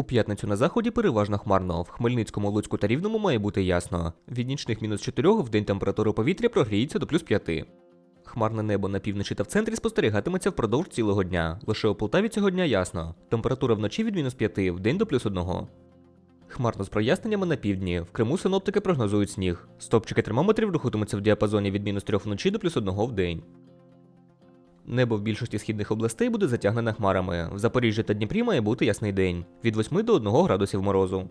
У п'ятницю на заході переважно хмарно. В Хмельницькому, Луцьку та Рівному має бути ясно. Від нічних мінус 4 в день температура повітря прогріється до плюс 5. Хмарне небо на півночі та в центрі спостерігатиметься впродовж цілого дня. Лише у Полтаві цього дня ясно. Температура вночі від мінус 5, в день до плюс 1. Хмарно з проясненнями на півдні. В Криму синоптики прогнозують сніг. Стопчики термометрів рухатимуться в діапазоні від мінус 3 вночі до плюс 1 в день. Небо в більшості східних областей буде затягнене хмарами. В Запоріжжі та Дніпрі має бути ясний день від 8 до 1 градусів морозу.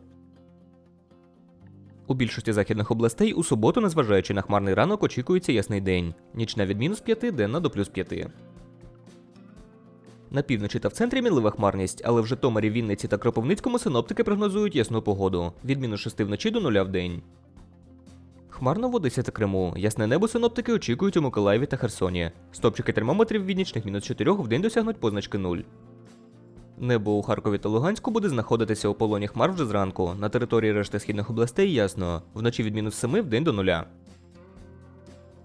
У більшості західних областей у суботу, незважаючи на хмарний ранок, очікується ясний день. Нічна від мінус 5, денна до плюс 5. На півночі та в центрі мінлива хмарність, але в Житомирі, Вінниці та Кропивницькому синоптики прогнозують ясну погоду від мінус 6 вночі до 0 в день. Хмарно в Одесі та Криму. Ясне небо синоптики очікують у Миколаєві та Херсоні. Стопчики термометрів від нічних мінус 4 в день досягнуть позначки 0. Небо у Харкові та Луганську буде знаходитися у полоні хмар вже зранку. На території решти східних областей ясно. Вночі від мінус 7 в день до 0.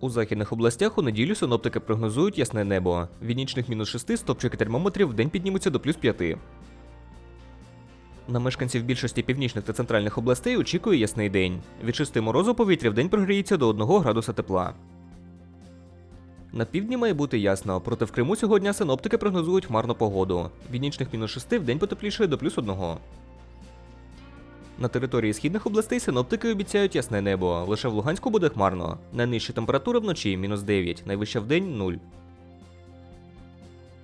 У західних областях у неділю синоптики прогнозують ясне небо. Від нічних мінус 6 стопчики термометрів в день піднімуться до плюс 5. На мешканців більшості північних та центральних областей очікує ясний день. Від 6 морозу повітря в день прогріється до 1 градуса тепла. На півдні має бути ясно, проте в Криму сьогодні синоптики прогнозують хмарну погоду. Від нічних мінус 6 в день потеплішає до плюс 1. На території східних областей синоптики обіцяють ясне небо. Лише в Луганську буде хмарно. Найнижча температура вночі мінус 9, найвища в день 0.